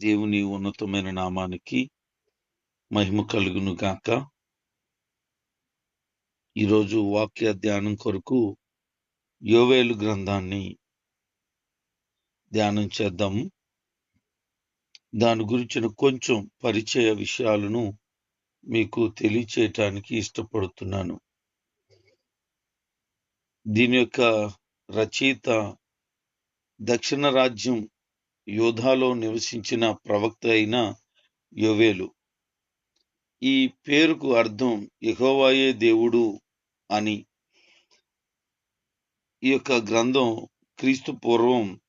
దేవుని ఉన్నతమైన నామానికి మహిమ కలుగును గాక ఈరోజు వాక్య ధ్యానం కొరకు యోవేలు గ్రంథాన్ని ధ్యానం చేద్దాము దాని గురించిన కొంచెం పరిచయ విషయాలను మీకు తెలియచేయటానికి ఇష్టపడుతున్నాను. దీని యొక్క రచయిత దక్షిణ రాజ్యం యోధాలో నివసించిన ప్రవక్త అయిన యోవేలు. ఈ పేరుకు అర్థం యహోవాయే దేవుడు అని. ఈ యొక్క గ్రంథం క్రీస్తు పూర్వం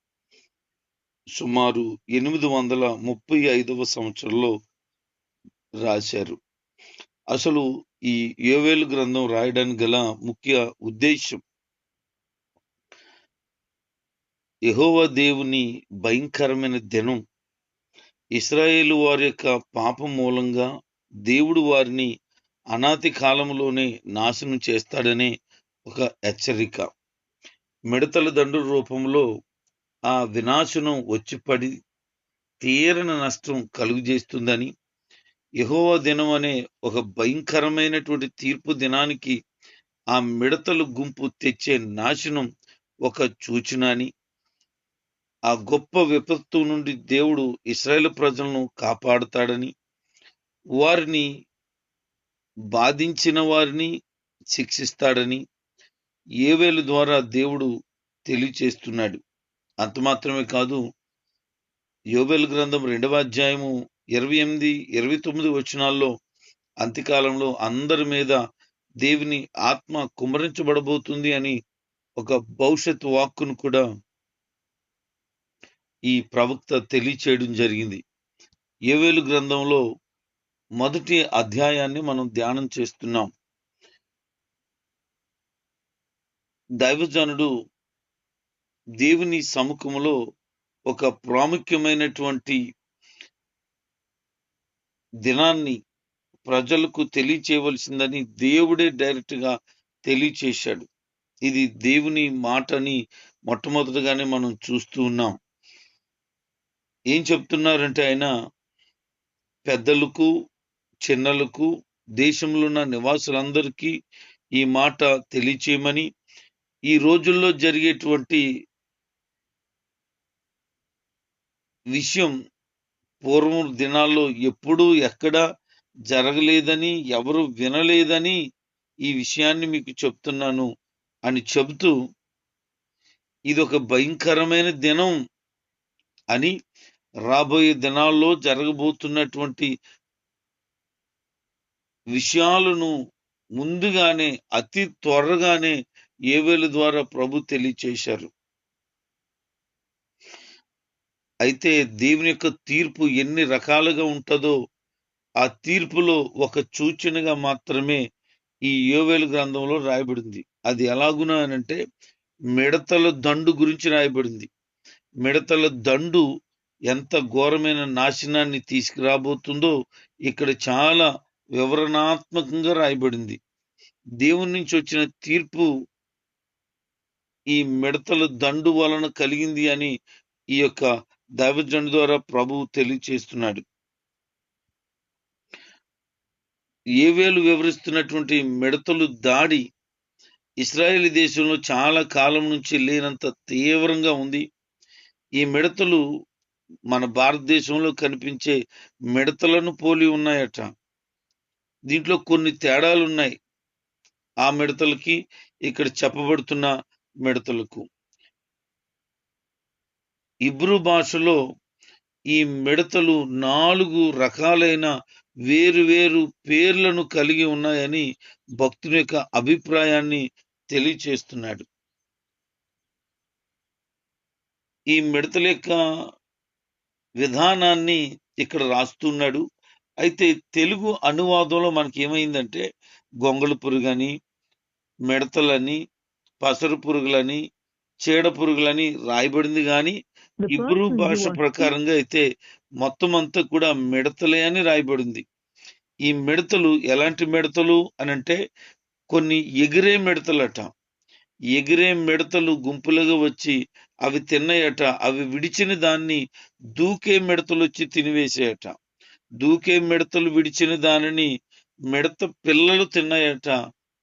సుమారు ఎనిమిది వందల ముప్పై ఐదవ సంవత్సరంలో రాశారు. అసలు ఈ యోవేలు గ్రంథం రాయడానికి గల ముఖ్య ఉద్దేశం యహోవ దేవుని భయంకరమైన దినం. ఇస్రాయేలు వారి యొక్క పాపం మూలంగా దేవుడు వారిని అనాతి కాలంలోనే నాశనం చేస్తాడనే ఒక హెచ్చరిక. మిడతల దండు రూపంలో ఆ వినాశనం వచ్చి పడి తీరని నష్టం కలుగు చేస్తుందని దినం అనే ఒక భయంకరమైనటువంటి తీర్పు దినానికి ఆ మిడతలు గుంపు తెచ్చే నాశనం ఒక సూచనని ఆ గొప్ప విపత్తు నుండి దేవుడు ఇస్రాయేల్ ప్రజలను కాపాడుతాడని వారిని బాధించిన వారిని శిక్షిస్తాడని ఏవేలు ద్వారా దేవుడు తెలియచేస్తున్నాడు. అంత మాత్రమే కాదు యోబెల్ గ్రంథం రెండవ అధ్యాయము ఇరవై ఎనిమిది ఇరవై తొమ్మిది వచనాల్లో అంత్యకాలంలో అందరి మీద దేవుని ఆత్మ కుమరించబడబోతుంది అని ఒక భవిష్యత్ వాక్కును కూడా ఈ ప్రవక్త తెలియచేయడం జరిగింది. ఏవేలు గ్రంథంలో మొదటి అధ్యాయాన్ని మనం ధ్యానం చేస్తున్నాం. దైవజనుడు దేవుని సముఖంలో ఒక ప్రాముఖ్యమైనటువంటి దినాన్ని ప్రజలకు తెలియచేయవలసిందని దేవుడే డైరెక్ట్గా తెలియచేశాడు. ఇది దేవుని మాటని మొట్టమొదటిగానే మనం చూస్తూ ఉన్నాం. ఏం చెప్తున్నారంటే ఆయన పెద్దలకు చిన్నలకు దేశంలో ఉన్న నివాసులందరికీ ఈ మాట తెలియచేయమని ఈ రోజుల్లో జరిగేటువంటి విషయం పూర్వం దినాల్లో ఎప్పుడూ ఎక్కడ జరగలేదని ఎవరు వినలేదని ఈ విషయాన్ని మీకు చెప్తున్నాను అని చెబుతూ ఇది ఒక భయంకరమైన దినం అని రాబోయే దినాల్లో జరగబోతున్నటువంటి విషయాలను ముందుగానే అతి త్వరగానే ఏవేలు ద్వారా ప్రభు తెలియచేశారు. అయితే దేవుని యొక్క తీర్పు ఎన్ని రకాలుగా ఉంటుందో ఆ తీర్పులో ఒక సూచనగా మాత్రమే ఈ యోవేలు గ్రంథంలో రాయబడింది. అది ఎలాగునా అంటే మిడతల దండు గురించి రాయబడింది. మిడతల దండు ఎంత ఘోరమైన నాశనాన్ని తీసుకురాబోతుందో ఇక్కడ చాలా వివరణాత్మకంగా రాయబడింది. దేవుని నుంచి వచ్చిన తీర్పు ఈ మిడతల దండు వలన కలిగింది అని ఈ యొక్క దైవజండు ద్వారా ప్రభువు తెలియచేస్తున్నాడు. ఏవేలు వివరిస్తున్నటువంటి మిడతలు దాడి ఇస్రాయేల్ దేశంలో చాలా కాలం నుంచి లేనంత తీవ్రంగా ఉంది. ఈ మిడతలు మన భారతదేశంలో కనిపించే మిడతలను పోలి ఉన్నాయట. దీంట్లో కొన్ని తేడాలు ఉన్నాయి. ఆ మిడతలకి ఇక్కడ చెప్పబడుతున్న మిడతలకు. ఇబ్రు భాషలో ఈ మిడతలు నాలుగు రకాలైన వేరు వేరు పేర్లను కలిగి ఉన్నాయని భక్తుని యొక్క అభిప్రాయాన్ని తెలియచేస్తున్నాడు. ఈ మిడతల యొక్క విధానాన్ని ఇక్కడ రాస్తున్నాడు. అయితే తెలుగు అనువాదంలో మనకి ఏమైందంటే గొంగళ పురుగని మిడతలని పసరు పురుగులని చీడ పురుగులని రాయబడింది కానీ ఇబ్రూ భాష ప్రకారంగా అయితే మొత్తం అంతా కూడా మిడతలే అని రాయబడింది. ఈ మిడతలు ఎలాంటి మిడతలు అని అంటే కొన్ని ఎగిరే మిడతలట. ఎగిరే మిడతలు గుంపులుగా వచ్చి అవి తిన్నయట అవి విడిచిన దాన్ని దూకే మిడతలు వచ్చి తినివేసేయట. దూకే మిడతలు విడిచిన దానిని మిడత పిల్లలు తిన్నాయట.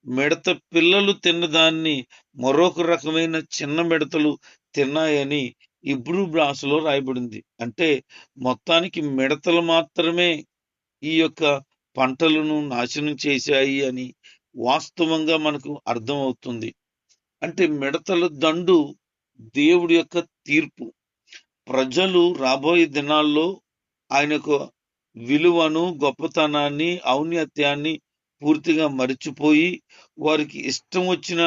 మిడత పిల్లలు తిన్న దాన్ని మరొక రకమైన చిన్న మిడతలు తిన్నాయని ఇబ్రూ బ్రాసులో రాయబడింది. అంటే మొత్తానికి మిడతలు మాత్రమే ఈ యొక్క పంటలను నాశనం చేశాయి అని వాస్తవంగా మనకు అర్థమవుతుంది. అంటే మిడతల దండు దేవుడి యొక్క తీర్పు. ప్రజలు రాబోయే దినాల్లో ఆయన విలువను గొప్పతనాన్ని ఔన్నత్యాన్ని పూర్తిగా మరిచిపోయి వారికి ఇష్టం వచ్చిన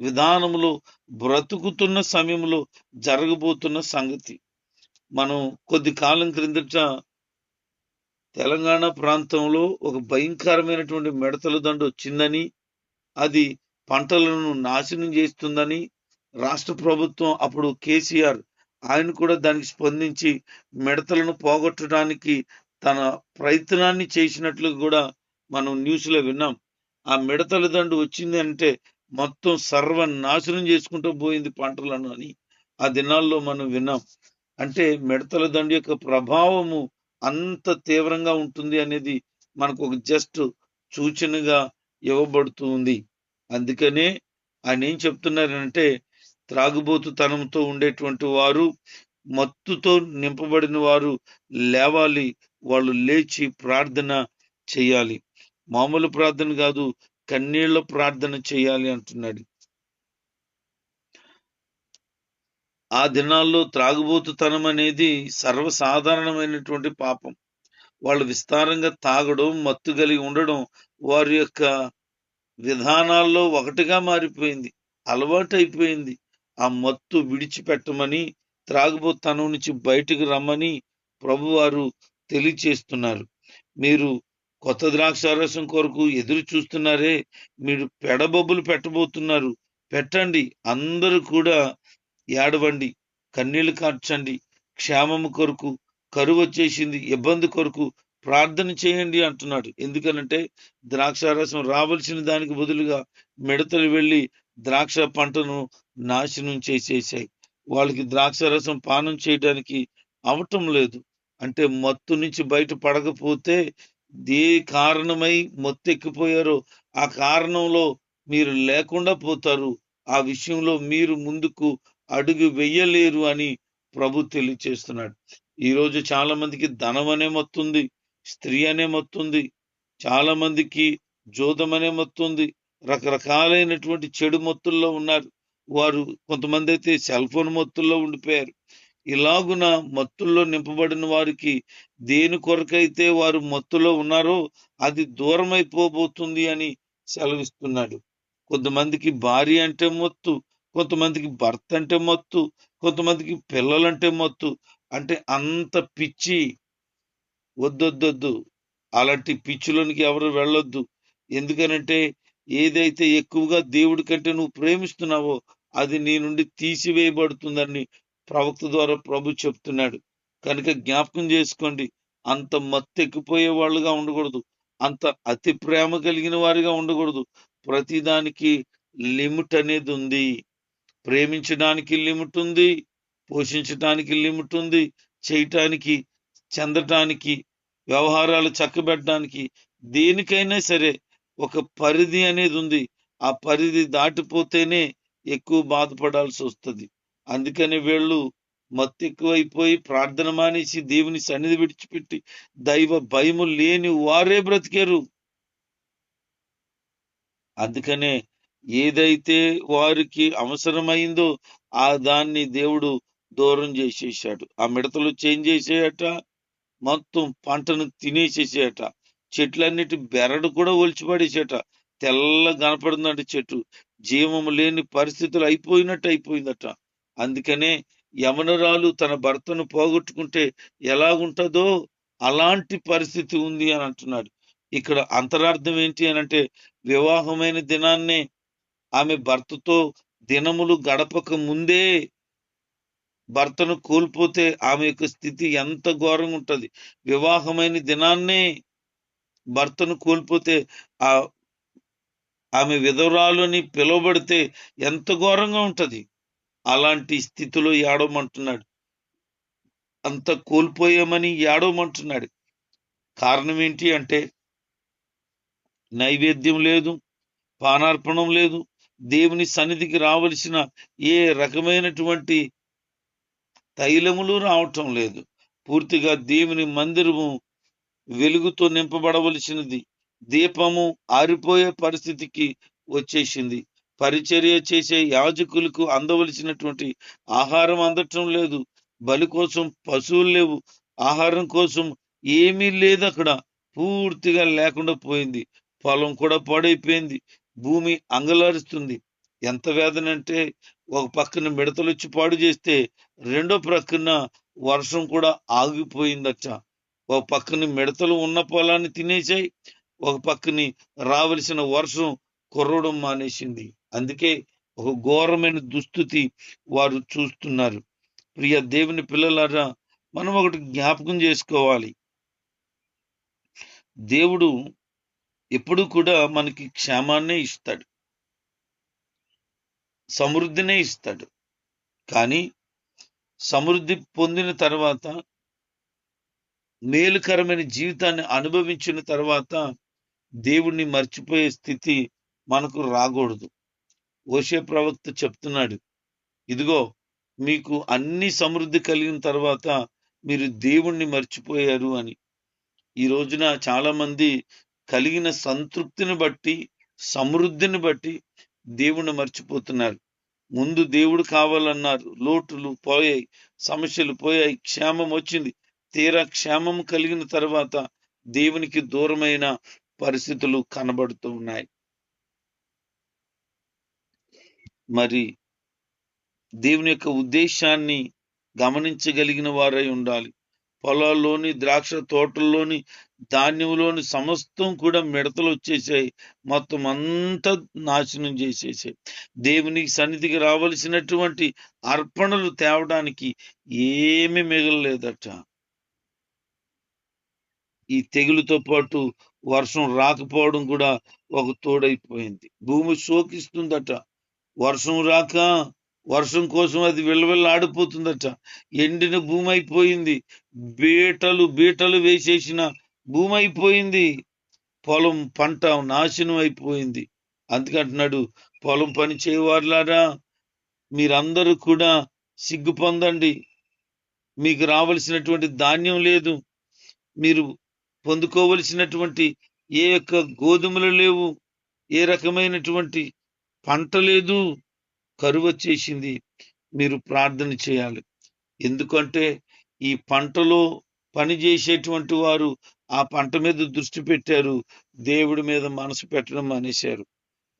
విధానంలో బ్రతుకుతున్న సమయంలో జరగబోతున్న సంగతి. మనం కొద్ది కాలం క్రిందట తెలంగాణ ప్రాంతంలో ఒక భయంకరమైనటువంటి మిడతల దండు వచ్చిందని అది పంటలను నాశనం చేస్తుందని రాష్ట్ర ప్రభుత్వం అప్పుడు కేసీఆర్ ఆయన కూడా దానికి స్పందించి మిడతలను పోగొట్టడానికి తన ప్రయత్నాన్ని చేసినట్లు కూడా మనం న్యూస్లో విన్నాం. ఆ మిడతల దండు వచ్చింది అంటే మొత్తం సర్వనాశనం చేసుకుంటూ పోయింది పంటలను అని ఆ దినాల్లో మనం విన్నాం. అంటే మిడతల దండు యొక్క ప్రభావము అంత తీవ్రంగా ఉంటుంది అనేది మనకు ఒక జస్ట్ సూచనగా ఇవ్వబడుతుంది అందుకనే ఆయన ఏం చెప్తున్నారంటే త్రాగుబోతుతనంతో ఉండేటువంటి వారు మత్తుతో నింపబడిన వారు లేవాలి. వాళ్ళు లేచి ప్రార్థన చేయాలి. మామూలు ప్రార్థన కాదు కన్నీళ్ళ ప్రార్థన చేయాలి అంటున్నాడు. ఆ దినాల్లో త్రాగుబోతుతనం అనేది సర్వసాధారణమైనటువంటి పాపం. వాళ్ళు విస్తారంగా తాగడం మత్తు కలిగి ఉండడం వారి యొక్క విధానాల్లో ఒకటిగా మారిపోయింది. అలవాటు అయిపోయింది ఆ మత్తు విడిచిపెట్టమని త్రాగుబోతనం నుంచి బయటకు రమ్మని ప్రభువారు తెలియచేస్తున్నారు. మీరు కొత్త ద్రాక్షారసం కొరకు ఎదురు చూస్తున్నారే మీరు పెడబొబ్బులు పెట్టబోతున్నారు. పెట్టండి అందరూ కూడా ఏడవండి కన్నీళ్ళు కార్చండి క్షేమము కొరకు కరువు వచ్చేసింది ఇబ్బంది కొరకు ప్రార్థన చేయండి అంటున్నాడు. ఎందుకనంటే ద్రాక్షారసం రావాల్సిన దానికి బదులుగా మిడతలు వెళ్ళి ద్రాక్ష పంటను నాశనం చేసేసాయి. వాళ్ళకి ద్రాక్ష రసం పానం చేయడానికి అవటం లేదు. అంటే మత్తు నుంచి బయట పడకపోతే ఏ కారణమై మొత్తెక్కిపోయారో ఆ కారణంలో మీరు లేకుండా పోతారు. ఆ విషయంలో మీరు ముందుకు అడుగు వెయ్యలేరు అని ప్రభు తెలియచేస్తున్నాడు. ఈరోజు చాలా మందికి ధనం అనే మొత్తుంది స్త్రీ అనే మొత్తుంది చాలా మందికి జోదం అనే మొత్తుంది రకరకాలైనటువంటి చెడు మొత్తుల్లో ఉన్నారు. వారు కొంతమంది అయితే సెల్ ఫోన్ మొత్తుల్లో ఉండిపోయారు. ఇలాగున మత్తుల్లో నింపబడిన వారికి దేని కొరకైతే వారు మత్తులో ఉన్నారో అది దూరమైపోబోతుంది అని సెలవిస్తున్నాడు. కొంతమందికి భార్య అంటే మొత్తు కొంతమందికి భర్త అంటే మత్తు కొంతమందికి పిల్లలంటే మత్తు. అంటే అంత పిచ్చి. వద్దొద్దొద్దు. అలాంటి పిచ్చులోనికి ఎవరు వెళ్ళొద్దు. ఎందుకనంటే ఏదైతే ఎక్కువగా దేవుడి కంటే నువ్వు ప్రేమిస్తున్నావో అది నీ నుండి తీసివేయబడుతుందని ప్రవక్త ద్వారా ప్రభు చెప్తున్నాడు. కనుక జ్ఞాపకం చేసుకోండి. అంత మత్తెక్కిపోయే వాళ్ళుగా ఉండకూడదు. అంత అతి ప్రేమ కలిగిన వారిగా ఉండకూడదు. ప్రతిదానికి లిమిట్ అనేది ఉంది. ప్రేమించడానికి లిమిట్ ఉంది. పోషించడానికి లిమిట్ ఉంది. చేయటానికి చెందటానికి వ్యవహారాలు చక్కబెట్టడానికి దేనికైనా సరే ఒక పరిధి అనేది ఉంది. ఆ పరిధి దాటిపోతేనే ఎక్కువ బాధపడాల్సి వస్తుంది. అందుకని వీళ్ళు మత్తు ఎక్కువైపోయి ప్రార్థన మానేసి దేవుని సన్నిధి విడిచిపెట్టి దైవ భయము లేని వారే బ్రతికారు. అందుకనే ఏదైతే వారికి అవసరమైందో ఆ దాన్ని దేవుడు దూరం చేసేసాడు. ఆ మిడతలు చేంజ్ చేసేయట మొత్తం పంటను తినేసేసేయట. చెట్లన్నిటి బెరడు కూడా ఒలిచిపడేసేట. తెల్ల కనపడిందంట చెట్టు. జీవము లేని పరిస్థితులు అయిపోయినట్టు అయిపోయిందట. అందుకనే యమనరాలు తన భర్తను పోగొట్టుకుంటే ఎలాగుంటుందో అలాంటి పరిస్థితి ఉంది అని అంటున్నాడు. ఇక్కడ అంతరార్థం ఏంటి అని అంటే వివాహమైన దినాన్నే ఆమె భర్తతో దినములు గడపక ముందే భర్తను కోల్పోతే ఆమె యొక్క స్థితి ఎంత ఘోరంగా ఉంటుంది. వివాహమైన దినాన్నే భర్తను కోల్పోతే ఆ ఆమె విధవరాలు అని పిలువబడితే ఎంత ఘోరంగా ఉంటుంది? అలాంటి స్థితిలో ఏడవమంటున్నాడు. అంత కోల్పోయామని ఏడవమంటున్నాడు. కారణం ఏంటి అంటే నైవేద్యం లేదు పానార్పణం లేదు దేవుని సన్నిధికి రావలసిన ఏ రకమైనటువంటి తైలములు రావటం లేదు. పూర్తిగా దేవుని మందిరము వెలుగుతో నింపబడవలసినది. దీపము ఆరిపోయే పరిస్థితికి వచ్చేసింది. పరిచర్య చేసే యాజకులకు అందవలసినటువంటి ఆహారం అందటం లేదు. బలి కోసం పశువులు లేవు. ఆహారం కోసం ఏమీ లేదు అక్కడ. పూర్తిగా లేకుండా పోయింది. పొలం కూడా పాడైపోయింది. భూమి అంగలారుస్తుంది. ఎంత వేదన అంటే ఒక పక్కన మిడతలు వచ్చి పాడు చేస్తే రెండో ప్రక్కన వర్షం కూడా ఆగిపోయిందట. ఒక పక్కని మిడతలు ఉన్న పొలాన్ని తినేసాయి ఒక పక్కని రావలసిన వర్షం కుర్రడం మానేసింది. అందుకే ఒక ఘోరమైన దుస్థితి వారు చూస్తున్నారు. ప్రియ దేవుని పిల్లలారా మనం ఒకటి జ్ఞాపకం చేసుకోవాలి. దేవుడు ఎప్పుడు కూడా మనకి క్షేమాన్నే ఇస్తాడు. సమృద్ధినే ఇస్తాడు. కానీ సమృద్ధి పొందిన తర్వాత మేలుకరమైన జీవితాన్ని అనుభవించిన తర్వాత దేవుణ్ణి మర్చిపోయే స్థితి మనకు రాకూడదు. ఓషే ప్రవక్త చెప్తున్నాడు ఇదిగో మీకు అన్ని సమృద్ధి కలిగిన తర్వాత మీరు దేవుణ్ణి మర్చిపోయారు అని. ఈ రోజున చాలామంది కలిగిన సంతృప్తిని బట్టి సమృద్ధిని బట్టి దేవుణ్ణి మర్చిపోతున్నారు. ముందు దేవుడు కావాలన్నారు లోటులు పోయాయి సమస్యలు పోయాయి క్షేమం వచ్చింది. తీరా క్షేమం కలిగిన తర్వాత దేవునికి దూరమైన పరిస్థితులు కనబడుతూ ఉన్నాయి. మరి దేవుని యొక్క ఉద్దేశాన్ని గమనించగలిగిన వారై ఉండాలి. పొలాల్లోని ద్రాక్ష తోటల్లోని ధాన్యంలోని సమస్తం కూడా మిడతలు వచ్చేసాయి. మొత్తం అంతా నాశనం చేసేసాయి. దేవునికి సన్నిధికి రావలసినటువంటి అర్పణలు తేవడానికి ఏమి మిగలలేదట. ఈ తెగులుతో పాటు వర్షం రాకపోవడం కూడా ఒక తోడైపోయింది. భూమి శోకిస్తుందట. వర్షం రాక వర్షం కోసం అది ఆడిపోతుందట ఎండిన భూమి అయిపోయింది బీటలు బీటలు వేసేసిన భూమి అయిపోయింది పొలం పంట నాశనం అయిపోయింది. అందుకంటున్నాడు పొలం పని చేయవారులారా? మీరందరూ కూడా సిగ్గు పొందండి మీకు రావలసినటువంటి ధాన్యం లేదు. మీరు పొందుకోవలసినటువంటి ఏ యొక్క గోధుమలు లేవు ఏ రకమైనటువంటి పంట లేదు. కరువు వచ్చేసింది. మీరు ప్రార్థన చేయాలి. ఎందుకంటే ఈ పంటలో పని చేసేటువంటి వారు ఆ పంట మీద దృష్టి పెట్టారు. దేవుడి మీద మనసు పెట్టడం మానేశారు.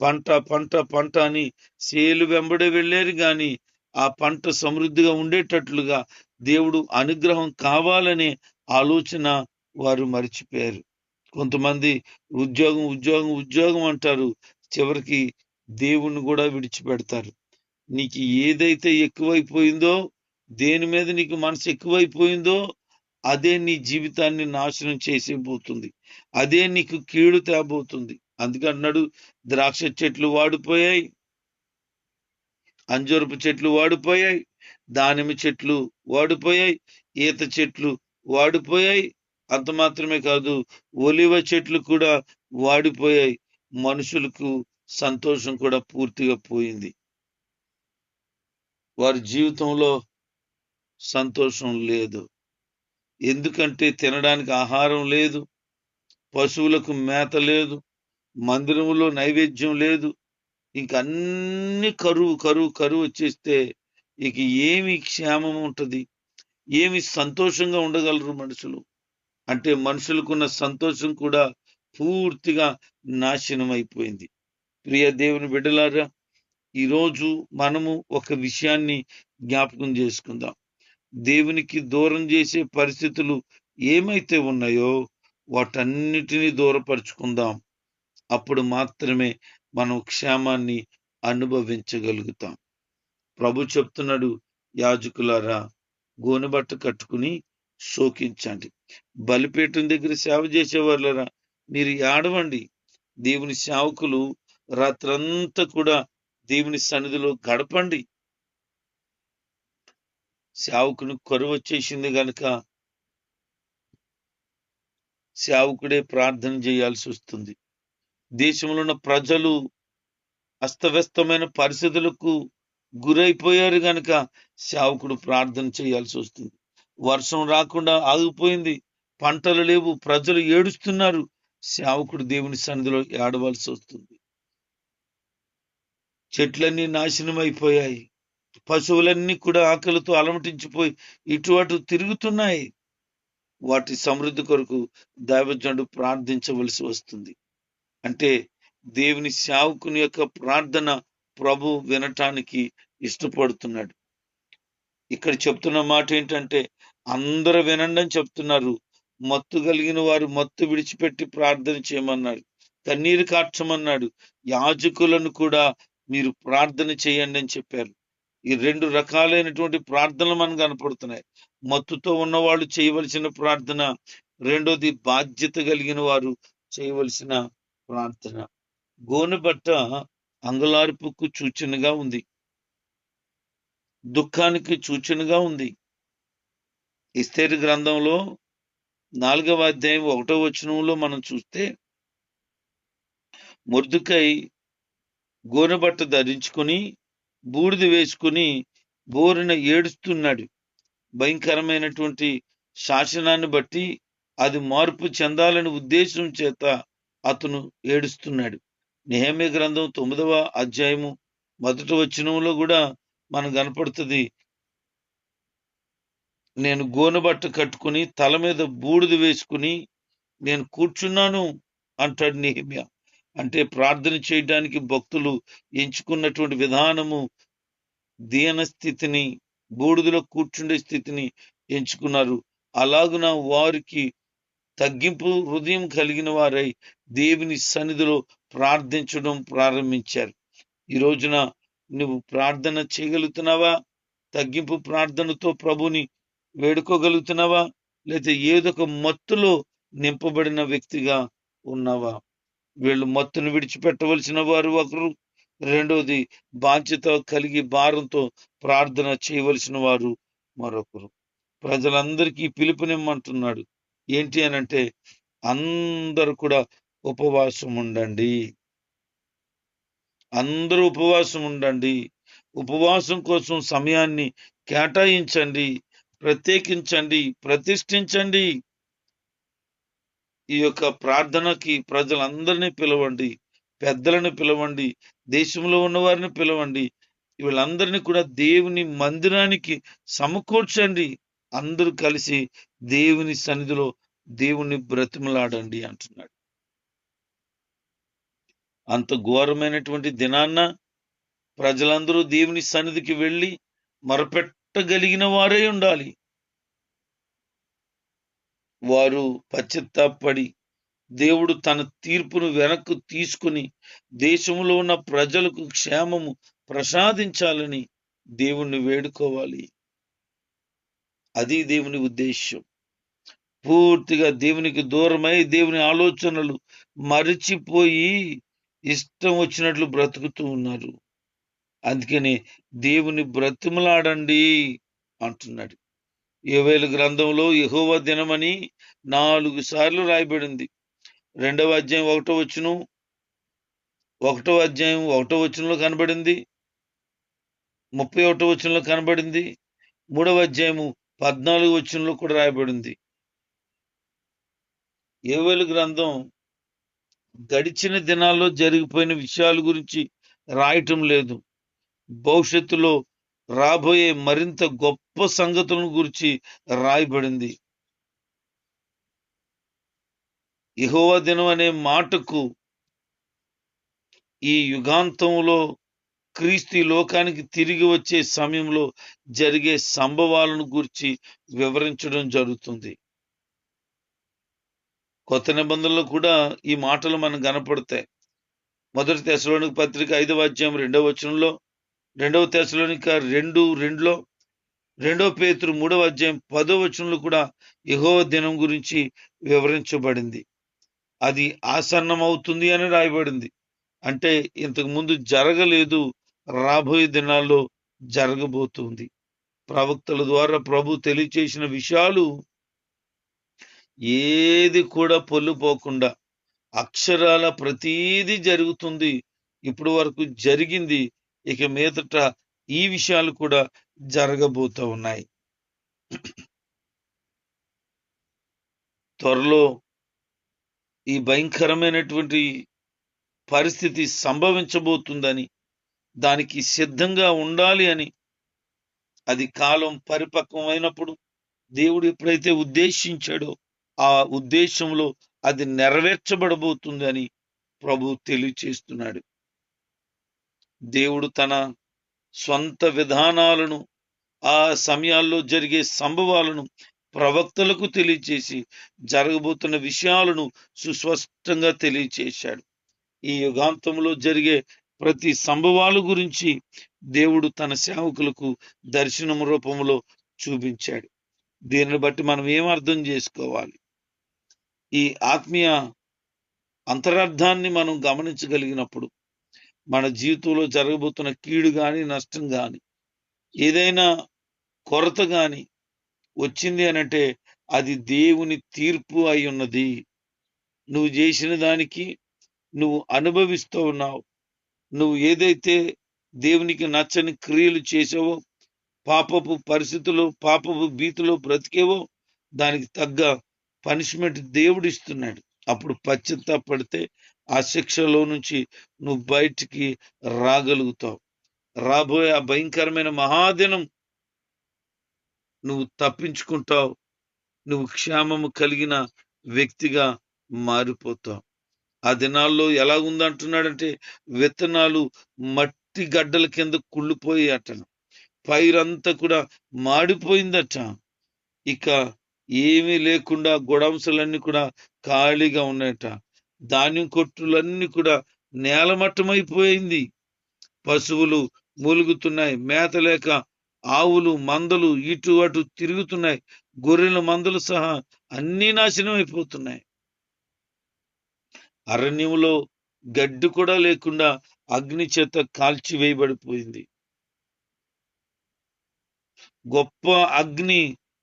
పంట పంట పంట అని సేలు వెంబడే వెళ్ళారు కానీ ఆ పంట సమృద్ధిగా ఉండేటట్లుగా దేవుడు అనుగ్రహం కావాలనే ఆలోచన వారు మర్చిపోయారు. కొంతమంది ఉద్యోగం ఉద్యోగం ఉద్యోగం అంటారు. చివరికి దేవుణ్ణి కూడా విడిచిపెడతారు. నీకు ఏదైతే ఎక్కువైపోయిందో దేని మీద నీకు మనసు ఎక్కువైపోయిందో అదే నీ జీవితాన్ని నాశనం చేసేబోతుంది అదే నీకు కీడు తేబోతుంది. అందుకన్నాడు ద్రాక్ష చెట్లు వాడిపోయాయి. అంజూరపు చెట్లు వాడిపోయాయి. దానిమ్మ చెట్లు వాడిపోయాయి. ఈత చెట్లు వాడిపోయాయి. అంత మాత్రమే కాదు ఒలివ చెట్లు కూడా వాడిపోయాయి. మనుషులకు సంతోషం కూడా పూర్తిగా పోయింది. వారి జీవితంలో సంతోషం లేదు. ఎందుకంటే తినడానికి ఆహారం లేదు పశువులకు మేత లేదు మందిరంలో నైవేద్యం లేదు. ఇంక అన్ని కరువు కరువు కరువు వచ్చేస్తే ఇక ఏమి క్షేమం ఉంటుంది? ఏమి సంతోషంగా ఉండగలరు మనుషులు? అంటే మనుషులకున్న సంతోషం కూడా పూర్తిగా నాశనం అయిపోయింది ప్రియ దేవుని బిడ్డలారా ఈరోజు మనము ఒక విషయాన్ని జ్ఞాపకం చేసుకుందాం. దేవునికి దూరం చేసే పరిస్థితులు ఏమైతే ఉన్నాయో వాటన్నిటినీ దూరపరుచుకుందాం. అప్పుడు మాత్రమే మనం క్షేమాన్ని అనుభవించగలుగుతాం. ప్రభు చెప్తున్నాడు యాజకులారా గోనెబట్ట కట్టుకుని శోకించండి. బలిపీఠం దగ్గర సేవ చేసేవాళ్ళరా మీరు ఆడవండి దేవుని సేవకులు రాత్రంతా కూడా దేవుని సన్నిధిలో గడపండి. సేవకుని కరువు వచ్చేసింది గనక సేవకుడే ప్రార్థన చేయాల్సి వస్తుంది. దేశంలో ఉన్న ప్రజలు అస్తవ్యస్తమైన పరిస్థితులకు గురైపోయారు గనుక సేవకుడు ప్రార్థన చేయాల్సి వస్తుంది. వర్షం రాకుండా ఆగిపోయింది. పంటలు లేవు ప్రజలు ఏడుస్తున్నారు. సేవకుడు దేవుని సన్నిధిలో ఏడవలసి వస్తుంది. చెట్లన్నీ నాశనం అయిపోయాయి పశువులన్నీ కూడా ఆకలితో అలమటించిపోయి ఇటు అటు తిరుగుతున్నాయి. వాటి సమృద్ధి కొరకు దైవజనుడు ప్రార్థించవలసి వస్తుంది. అంటే దేవుని సేవకుని యొక్క ప్రార్థన ప్రభు వినటానికి ఇష్టపడుతున్నాడు. ఇక్కడ చెప్తున్న మాట ఏంటంటే అందరూ వినండి అని చెప్తున్నారు. మత్తు కలిగిన వారు మత్తు విడిచిపెట్టి ప్రార్థన చేయమన్నాడు కన్నీరు కార్చమన్నాడు. యాజకులను కూడా మీరు ప్రార్థన చేయండి అని చెప్పారు. ఈ రెండు రకాలైనటువంటి ప్రార్థనలు మనకు కనపడుతున్నాయి. మత్తుతో ఉన్నవాళ్ళు చేయవలసిన ప్రార్థన రెండోది బాధ్యత కలిగిన వారు చేయవలసిన ప్రార్థన. గోనెబట్ట అంగలార్పుకు సూచనగా ఉంది. దుఃఖానికి సూచనగా ఉంది. ఇస్తేరు గ్రంథంలో నాలుగవ అధ్యాయం ఒకటో వచనంలో మనం చూస్తే మొర్దుకై గోనబట్ట ధరించుకుని బూడిద వేసుకుని బోరిన ఏడుస్తున్నాడు. భయంకరమైనటువంటి శాసనాన్ని బట్టి అది మార్పు చెందాలని ఉద్దేశం చేత అతను ఏడుస్తున్నాడు. నెహమ్య గ్రంథం తొమ్మిదవ అధ్యాయము మొదటి వచనంలో కూడా మనకు కనపడుతుంది నేను గోనెబట్ట కట్టుకుని తల మీద బూడిద వేసుకుని నేను కూర్చున్నాను అంటాడు నిహిమ్య. అంటే ప్రార్థన చేయడానికి భక్తులు ఎంచుకున్నటువంటి విధానము దీన స్థితిని బూడిదలో కూర్చుండే స్థితిని ఎంచుకున్నారు. అలాగున వారికి తగ్గింపు హృదయం కలిగిన వారై దేవుని సన్నిధిలో ప్రార్థించడం ప్రారంభించారు. ఈ రోజున నువ్వు ప్రార్థన చేయగలుగుతున్నావా? తగ్గింపు ప్రార్థనతో ప్రభుని వేడుకోగలుగుతున్నావా? లేదా ఏదొక మత్తులో నింపబడిన వ్యక్తిగా ఉన్నావా? వీళ్ళు మత్తును విడిచిపెట్టవలసిన వారు ఒకరు. రెండవది బాధ్యత కలిగి భారంతో ప్రార్థన చేయవలసిన వారు మరొకరు. ప్రజలందరికీ పిలుపునిమ్మంటున్నాడు. ఏంటి అని అంటే అందరూ కూడా ఉపవాసం ఉండండి. అందరూ ఉపవాసం ఉండండి. ఉపవాసం కోసం సమయాన్ని కేటాయించండి. ప్రత్యేకించండి ప్రతిష్ఠించండి. ఈ యొక్క ప్రార్థనకి ప్రజలందరినీ పిలవండి పెద్దలను పిలవండి దేశంలో ఉన్నవారిని పిలవండి. వీళ్ళందరినీ కూడా దేవుని మందిరానికి సమకూర్చండి. అందరూ కలిసి దేవుని సన్నిధిలో దేవుని బ్రతిమలాడండి అంటున్నాడు. అంత ఘోరమైనటువంటి దినాన్న ప్రజలందరూ దేవుని సన్నిధికి వెళ్ళి పట్టగలిగిన వారే ఉండాలి. వారు పశ్చత్తాపడి దేవుడు తన తీర్పును వెనక్కు తీసుకుని దేశంలో ఉన్న ప్రజలకు క్షేమము ప్రసాదించాలని దేవుణ్ణి వేడుకోవాలి. అది దేవుని ఉద్దేశం పూర్తిగా దేవునికి దూరమై దేవుని ఆలోచనలు మరిచిపోయి ఇష్టం వచ్చినట్లు బ్రతుకుతూ ఉన్నారు. అందుకని దేవుని బ్రతిమలాడండి అంటున్నాడు. ఏవేలు గ్రంథంలో యహోవ దినమని నాలుగు సార్లు రాయబడింది. రెండవ అధ్యాయం ఒకటో వచ్చును ఒకటో అధ్యాయం ఒకటో వచనంలో కనబడింది ముప్పై ఒకటో వచనంలో కనబడింది మూడవ అధ్యాయము పద్నాలుగు వచనంలో కూడా రాయబడింది. ఏవేలు గ్రంథం గడిచిన దినాల్లో జరిగిపోయిన విషయాల గురించి రాయటం లేదు. భవిష్యత్తులో రాబోయే మరింత గొప్ప సంగతులను గురించి రాయబడింది. యహోవా దినం అనే మాటకు ఈ యుగాంతంలో క్రీస్తు లోకానికి తిరిగి వచ్చే సమయంలో జరిగే సంభవాలను గురించి వివరించడం జరుగుతుంది. కొత్త నిబంధనలు కూడా ఈ మాటలు మనకు కనపడతాయి. మొదటి దశలోని పత్రిక ఐదవ అధ్యాయం రెండవ వచనంలో రెండవ తెశలోనిక రెండు రెండులో రెండవ పేతురు మూడవ అధ్యాయం పదో వచనంలో కూడా యహో దినం గురించి వివరించబడింది. అది ఆసన్నమవుతుంది అని రాయబడింది. అంటే ఇంతకు ముందు జరగలేదు రాబోయే దినాల్లో జరగబోతుంది. ప్రవక్తల ద్వారా ప్రభు తెలియచేసిన విషయాలు ఏది కూడా పొల్లుపోకుండా అక్షరాల ప్రతీది జరుగుతుంది. ఇప్పుడు వరకు జరిగింది ఇక మీదట ఈ విషయాలు కూడా జరగబోతూ ఉన్నాయి. త్వరలో ఈ భయంకరమైనటువంటి పరిస్థితి సంభవించబోతుందని దానికి సిద్ధంగా ఉండాలి అని అది కాలం పరిపక్వమైనప్పుడు దేవుడు ఎప్పుడైతే ఉద్దేశించాడో ఆ ఉద్దేశంలో అది నెరవేర్చబడబోతుందని ప్రభు తెలియచేస్తున్నాడు. దేవుడు తన స్వంత విధానాలను ఆ సమయాల్లో జరిగే సంభవాలను ప్రవక్తలకు తెలియచేసి జరగబోతున్న విషయాలను సుస్పష్టంగా తెలియచేశాడు. ఈ యుగాంతంలో జరిగే ప్రతి సంభవాల గురించి దేవుడు తన సేవకులకు దర్శనం రూపంలో చూపించాడు. దీనిని బట్టి మనం ఏం అర్థం చేసుకోవాలి? ఈ ఆత్మీయ అంతరార్థాన్ని మనం గమనించగలిగినప్పుడు మన జీవితంలో జరగబోతున్న కీడు కానీ నష్టం కానీ ఏదైనా కొరత కానీ వచ్చింది అనంటే అది దేవుని తీర్పు అయి ఉన్నది. నువ్వు చేసిన దానికి నువ్వు అనుభవిస్తూ ఉన్నావు. నువ్వు ఏదైతే దేవునికి నచ్చని క్రియలు చేసావో పాపపు పరిస్థితులు పాపపు భీతిలో బ్రతికేవో దానికి తగ్గ పనిష్మెంట్ దేవుడు ఇస్తున్నాడు. అప్పుడు పడితే ఆ శిక్షలో నుంచి నువ్వు బయటికి రాగలుగుతావు. రాబోయే ఆ భయంకరమైన మహాదినం నువ్వు తప్పించుకుంటావు. నువ్వు క్షేమము కలిగిన వ్యక్తిగా మారిపోతావు. ఆ దినాల్లో ఎలా ఉందంటున్నాడంటే విత్తనాలు మట్టి గడ్డల కింద కుళ్ళిపోయి అట పైరంతా కూడా మాడిపోయిందట. ఇక ఏమీ లేకుండా గొడవంసలన్నీ కూడా ఖాళీగా ఉన్నాయట. ధాన్యం కొట్టులన్నీ కూడా నేలమట్టమైపోయింది పశువులు మూలుగుతున్నాయి. మేత లేక ఆవులు మందలు ఇటు అటు తిరుగుతున్నాయి. గొర్రెల మందలు సహా అన్నీ నాశనం అయిపోతున్నాయి అరణ్యంలో గడ్డి కూడా లేకుండా అగ్ని చేత కాల్చివేయబడిపోయింది. గొప్ప అగ్ని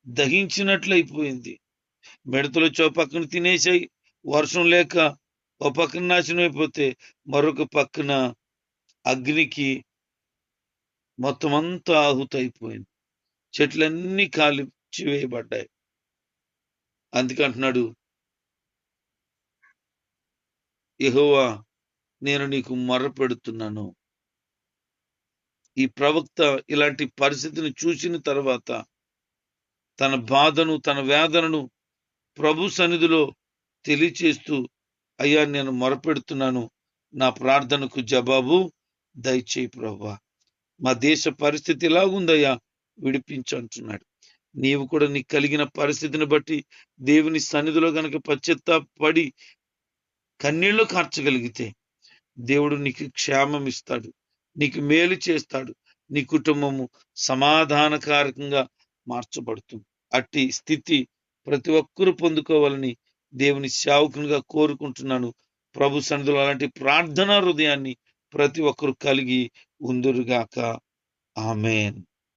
దహించినట్లయిపోయింది. మిడతలు చౌపక్కన తినేసాయి వర్షం లేక ఒక పక్కన నాశనం అయిపోతే మరొక పక్కన అగ్నికి మొత్తం అంతా ఆహుతైపోయింది చెట్లన్నీ కాలి వేయబడ్డాయి అందుకంటున్నాడు ఎహోవా నేను నీకు మొరపెడుతున్నాను. ఈ ప్రవక్త ఇలాంటి పరిస్థితిని చూసిన తర్వాత తన బాధను తన వేదనను ప్రభు సన్నిధిలో తెలియచేస్తూ అయ్యా నేను మొరపెడుతున్నాను. నా ప్రార్థనకు జవాబు దయచేయి ప్రభా మా దేశ పరిస్థితి ఎలాగుందయ్యా? విడిపించు అంటున్నాడు. నీవు కూడా నీకు కలిగిన పరిస్థితిని బట్టి దేవుని సన్నిధిలో గనక పశ్చత్తాపడి కన్నీళ్ళు కార్చగలిగితే దేవుడు నీకు క్షేమం ఇస్తాడు. నీకు మేలు చేస్తాడు. నీ కుటుంబము సమాధానకారకంగా మార్చబడుతుంది. అట్టి స్థితి ప్రతి ఒక్కరూ పొందుకోవాలని దేవుని సేవకునిగా కోరుకుంటున్నాను. ప్రభు సన్నిధిలో అలాంటి ప్రార్థనా హృదయాన్ని ప్రతి ఒక్కరు కలిగి ఉందురుగాక. ఆమెన్.